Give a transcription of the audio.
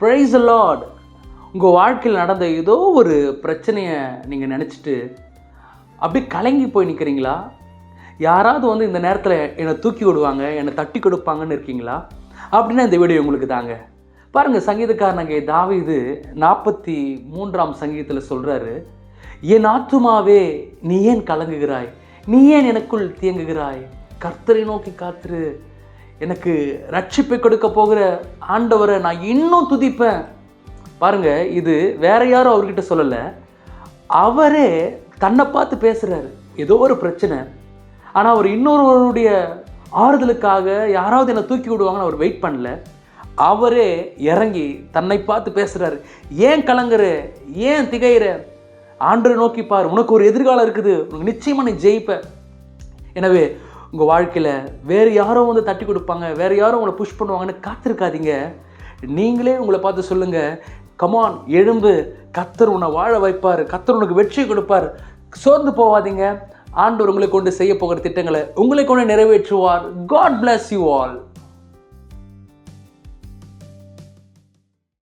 Price Lord உங்கள் வாழ்க்கையில் நடந்த ஏதோ ஒரு பிரச்சனையை நீங்கள் நினச்சிட்டு அப்படியே கலங்கி போய் நிற்கிறீங்களா யாராவது வந்து இந்த நேரத்தில் என்னை தூக்கி விடுவாங்க என்னை தட்டி கொடுப்பாங்கன்னு இருக்கீங்களா? அப்படின்னா இந்த வீடியோ உங்களுக்கு தாங்க. பாருங்கள் சங்கீதக்காரனங்க தாவிது நாற்பத்தி மூன்றாம் சங்கீதத்தில் சொல்கிறாரு என் ஆத்துமாவே நீ ஏன் கலங்குகிறாய்? நீ ஏன் எனக்குள் தியங்குகிறாய் கர்த்தரை நோக்கி காத்துரு எனக்கு ரட்சிப்பை கொடுக்க போகிற ஆண்டவரை நான் இன்னும் துதிப்பேன். பாருங்க இது வேற யாரும் அவர்கிட்ட சொல்லலை. அவரே தன்னை பார்த்து பேசுகிறாரு ஏதோ ஒரு பிரச்சனை. ஆனால் அவர் இன்னொருவருடைய ஆறுதலுக்காக யாராவது என்னை தூக்கி விடுவாங்கன்னு அவர் வெயிட் பண்ணல. அவரே இறங்கி தன்னை பார்த்து பேசுகிறாரு ஏன் கலங்குற? ஏன் திகையிற? ஆண்டரை நோக்கி பார். உனக்கு ஒரு எதிர்காலம் இருக்குது. உனக்கு நிச்சயமாக நீ ஜெயிப்ப. எனவே உங்கள் வாழ்க்கையில் வேறு யாரோ வந்து தட்டி கொடுப்பாங்க வேறு யாரோ உங்களை புஷ் பண்ணுவாங்கன்னு காத்திருக்காதீங்க. நீங்களே உங்களை பார்த்து சொல்லுங்கள் கமான் எழும்பு. கத்தர் உன்னை வாழ வைப்பார். கத்தர் உனக்கு வெற்றி கொடுப்பார். சோர்ந்து போகாதீங்க. ஆண்டவர் உங்களை கொண்டு செய்ய போகிற திட்டங்களை உங்களை கொண்டு நிறைவேற்றுவார். God bless you all